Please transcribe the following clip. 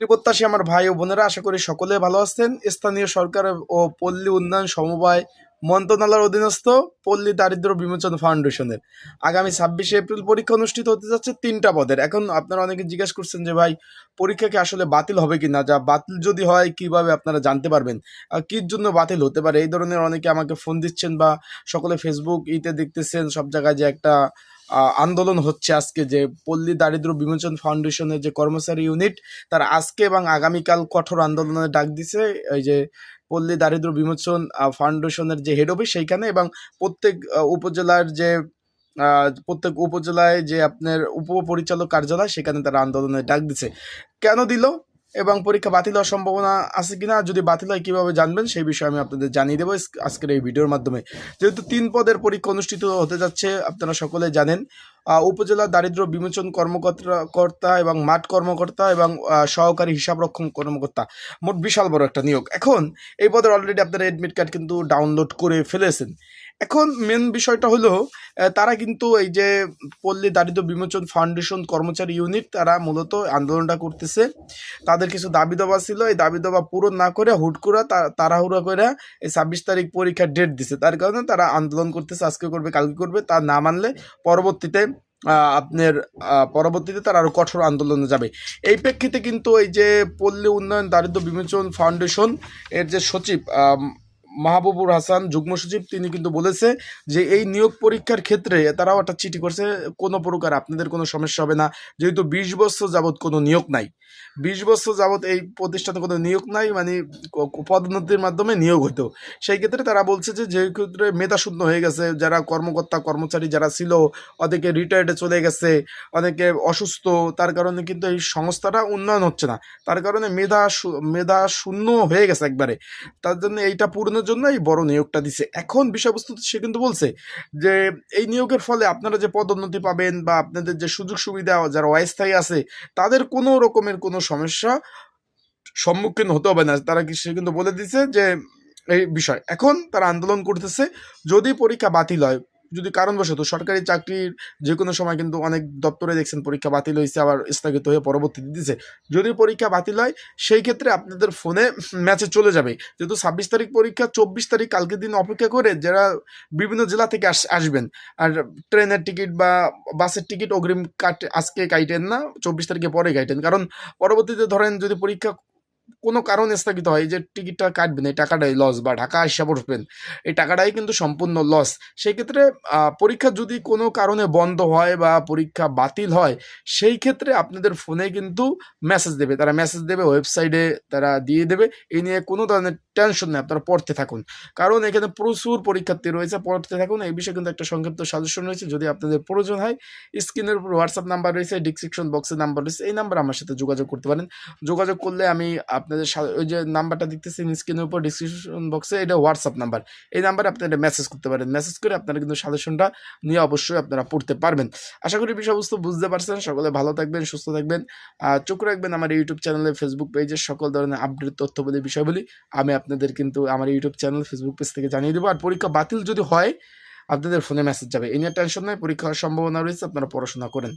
প্রত্যাশী আমার ভাই ও বোনেরা, আশা করি সকলে ভালো আছেন। স্থানীয় সরকার ও পল্লী উন্নয়ন সমবায় মন্ত্রণালয়ের অধীনস্থ পল্লী দারিদ্র বিমোচন ফাউন্ডেশনের। আগামী ছাব্বিশে এপ্রিল পরীক্ষা অনুষ্ঠিত হতে যাচ্ছে তিনটা পদের। এখন আপনারা অনেকে জিজ্ঞেস করছেন যে, ভাই, পরীক্ষা কি আসলে বাতিল হবে কি না যা বাতিল যদি হয়, কীভাবে আপনারা জানতে পারবেন? কির জন্য বাতিল হতে পারে? এই ধরনের অনেকে আমাকে ফোন দিচ্ছেন বা সকলে ফেসবুক ইতে দেখতেছেন, সব জায়গায় যে একটা আন্দোলন হচ্ছে আজকে যে পল্লী দারিদ্র বিমোচন ফাউন্ডেশনের যে কর্মচারী ইউনিট, তারা আজকে এবং আগামীকাল কঠোর আন্দোলনের ডাক দিছে। এই যে পল্লী দারিদ্র বিমোচন ফাউন্ডেশনের যে হেড অফিস সেইখানে এবং প্রত্যেক উপজেলার যে প্রত্যেক উপজেলায় যে আপনার উপপরিচালক কার্যালয় সেখানে তারা আন্দোলনের ডাক দিছে। কেন দিল এবং পরীক্ষা বাতিল হওয়ার সম্ভাবনা আছে কিনা, যদি বাতিল হয় কীভাবে জানবেন সেই বিষয়ে আমি আপনাদের জানিয়ে দেবো আজকের এই ভিডিওর মাধ্যমে। যেহেতু তিন পদের পরীক্ষা অনুষ্ঠিত হতে যাচ্ছে, আপনারা সকলে জানেন উপজেলা দারিদ্র বিমোচন কর্মকর্তা কর্তা এবং মাঠ কর্মকর্তা এবং সহকারী হিসাবরক্ষণ কর্মকর্তা। মোট বিশাল বড় একটা নিয়োগ। এখন এই পদের অলরেডি আপনারা এডমিট কার্ড কিন্তু ডাউনলোড করে ফেলেছেন। এখন মেন বিষয়টা হলো তারা কিন্তু এই যে পল্লী দারিদ্র বিমোচন ফাউন্ডেশন কর্মচারী ইউনিট তারা মূলত আন্দোলনটা করতেছে। তাদের কিছু দাবি দাবা ছিল, এই দাবি দাবা পূরণ না করে হুট করে তাড়াহুড়া করে এই ছাব্বিশ তারিখ পরীক্ষার ডেট দিছে। তার কারণে তারা আন্দোলন করতেছে, আজকে করবে, কালকে করবে, তা না মানলে পরবর্তীতে আপনার পরবর্তীতে তারা আরও কঠোর আন্দোলনে যাবে। এই প্রেক্ষিতে কিন্তু এই যে পল্লী উন্নয়ন দারিদ্র বিমোচন ফাউন্ডেশন এর যে সচিব মাহবুবুর হাসান, যুগ্ম সচিব, তিনি কিন্তু বলেছে যে এই নিয়োগ পরীক্ষার ক্ষেত্রে তারাও একটা চিঠি করছে, কোনো প্রকার আপনাদের কোনো সমস্যা হবে না। যেহেতু বিশ বছর যাবৎ কোনো নিয়োগ নাই। বিশ বছর যাবৎ এই প্রতিষ্ঠানে কোনো নিয়োগ নাই মানে পদোন্নতির মাধ্যমে নিয়োগ হতো সেই ক্ষেত্রে তারা বলছে যে যে ক্ষেত্রে মেধাশূন্য হয়ে গেছে, যারা কর্মকর্তা, কর্মচারী যারা ছিল, অনেকে রিটায়ার্ডে চলে গেছে, অনেকে অসুস্থ, তার কারণে কিন্তু এই সংস্থাটা উন্নয়ন হচ্ছে না। তার কারণে মেধা মেধা শূন্য হয়ে গেছে একবারে। তার জন্য এইটা পূরণের জন্য এই বড় নিয়োগটা দিছে। এখন বিষয়বস্তু সে কিন্তু বলছে যে, এই নিয়োগের ফলে আপনারা যে পদোন্নতি পাবেন বা আপনাদের যে সুযোগ সুবিধা যারা অস্থায়ী আছে, তাদের কোনো রকমের কোনো সমস্যা সম্মুখীন হতে হবে না। তারা কি, সে কিন্তু বলে দিছে যে, এই বিষয়। এখন তারা আন্দোলন করতেছে। যদি পরীক্ষা বাতিল হয় যদি কারণবশত সরকারি চাকরির যে কোনো সময় কিন্তু অনেক দপ্তরে দেখছেন পরীক্ষা বাতিল হয়েছে, আবার স্থগিত হয়ে পরবর্তীতে দিছে যদি পরীক্ষা বাতিল হয়, সেই ক্ষেত্রে আপনাদের ফোনে ম্যাচে চলে যাবে। যেহেতু ছাব্বিশ তারিখ পরীক্ষা, চব্বিশ তারিখ কালকে দিন অপেক্ষা করে যারা বিভিন্ন জেলা থেকে আস, আসবেন। আর ট্রেনের টিকিট বা বাসের টিকিট অগ্রিম কাট, আজকে কাইটেন না, চব্বিশ তারিখে পরে কাইটেন। কারণ পরবর্তীতে ধরেন যদি পরীক্ষা কোনো কারণে স্থগিত হয় যে টিকিটটা কাটবেন, এই টাকাটাই লস বা ঢাকা আসা পড়বেন এই টাকাটাই কিন্তু সম্পূর্ণ লস সেই ক্ষেত্রে পরীক্ষা যদি কোনো কারণে বন্ধ হয় বা পরীক্ষা বাতিল হয়, সেই ক্ষেত্রে আপনাদের ফোনে কিন্তু মেসেজ দেবে। তারা মেসেজ দেবে ওয়েবসাইটে তারা দিয়ে দেবে। এই নিয়ে কোনো ধরনের টেনশন নেই, আপনারা পড়তে থাকুন। কারণ এখানে প্রচুর পরীক্ষার্থী রয়েছে, পড়তে থাকুন। এই বিষয়ে কিন্তু একটা সংক্ষিপ্ত সাজেশন রয়েছে। যদি আপনাদের প্রয়োজন হয়, স্ক্রিনের উপর হোয়াটসঅ্যাপ নাম্বার রয়েছে ডিসক্রিপশন বক্সের নাম্বার রয়েছে। এই নাম্বার আমার সাথে যোগাযোগ করতে পারেন। যোগাযোগ করলে আমি আপনাদের ওই যে নাম্বারটা দেখতেছেন স্ক্রিনের উপর ডিসক্রিপশন বক্সে এটা হোয়াটসঅ্যাপ নাম্বার এই নাম্বারে আপনারা মেসেজ করতে পারেন। মেসেজ করে আপনারা কিন্তু সাজেশনটা নিয়ে অবশ্যই আপনারা পড়তে পারবেন। আশা করি বিষয়বস্তু বুঝতে পারছেন। সকলে ভালো থাকবেন, সুস্থ থাকবেন। চোখ রাখবেন আমার ইউটিউব চ্যানেলে ফেসবুক পেজে সকল ধরনের আপডেট তথ্যবলী, বিষয়বলী। আমি আপনাদের কিন্তু আমার ইউটিউব চ্যানেল ফেসবুক পেজ থেকে জানিয়ে দেবো। আর পরীক্ষা বাতিল যদি হয়, আপনাদের ফোনে মেসেজ যাবে। এই নিয়ে টেনশন নয় পরীক্ষা হওয়ার সম্ভাবনা রয়েছে, আপনারা পড়াশোনা করেন।